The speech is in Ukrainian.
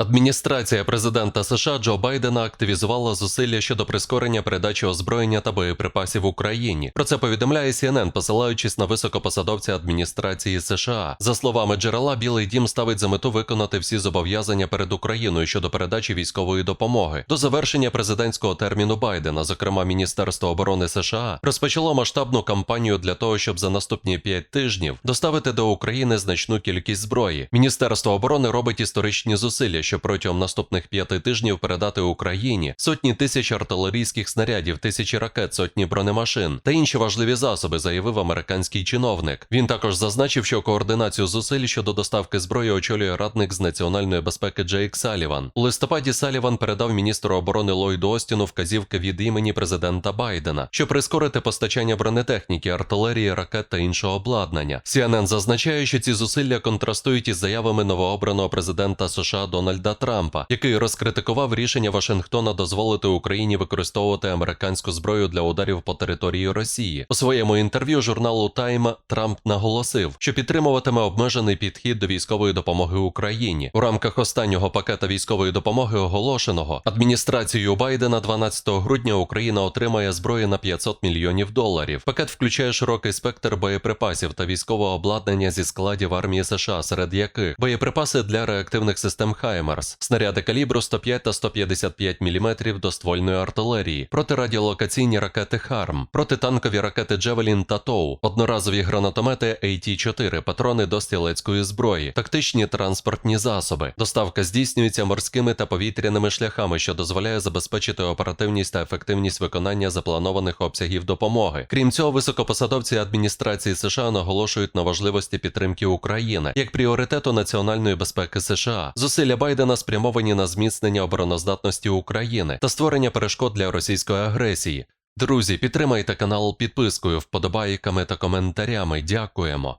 Адміністрація президента США Джо Байдена активізувала зусилля щодо прискорення передачі озброєння та боєприпасів Україні. Про це повідомляє CNN, посилаючись на високопосадовця адміністрації США. За словами джерела, Білий Дім ставить за мету виконати всі зобов'язання перед Україною щодо передачі військової допомоги. До завершення президентського терміну Байдена, зокрема Міністерство оборони США, розпочало масштабну кампанію для того, щоб за наступні п'ять тижнів доставити до України значну кількість зброї. Міністерство оборони робить історичні зусилля, щоб протягом наступних п'яти тижнів передати Україні сотні тисяч артилерійських снарядів, тисячі ракет, сотні бронемашин та інші важливі засоби, заявив американський чиновник. Він також зазначив, що координацію зусиль щодо доставки зброї очолює радник з національної безпеки Джейк Саліван. У листопаді Саліван передав міністру оборони Ллойду Остіну вказівки від імені президента Байдена, щоб прискорити постачання бронетехніки, артилерії, ракет та іншого обладнання. CNN зазначає, що ці зусилля контрастують із заявами новообраного президента США Дональда Трампа, який розкритикував рішення Вашингтона дозволити Україні використовувати американську зброю для ударів по території Росії. У своєму інтерв'ю журналу Time Трамп наголосив, що підтримуватиме обмежений підхід до військової допомоги Україні у рамках останнього пакета військової допомоги, оголошеного адміністрацією Байдена 12 грудня. Україна отримає зброї на 500 мільйонів доларів. Пакет включає широкий спектр боєприпасів та військового обладнання зі складів армії США, серед яких боєприпаси для реактивних систем Хаймерс, снаряди калібру 105 та 155 мм до ствольної артилерії, протирадіолокаційні ракети Харм, протитанкові ракети Джевелін та Тоу, одноразові гранатомети AT-4, патрони до стрілецької зброї, тактичні транспортні засоби. Доставка здійснюється морськими та повітряними шляхами, що дозволяє забезпечити оперативність та ефективність виконання запланованих обсягів допомоги. Крім цього, високопосадовці адміністрації США наголошують на важливості підтримки України як пріоритету національної безпеки США. Зусилля Байдена спрямовані на зміцнення обороноздатності України та створення перешкод для російської агресії. Друзі, підтримайте канал підпискою, вподобайками та коментарями. Дякуємо.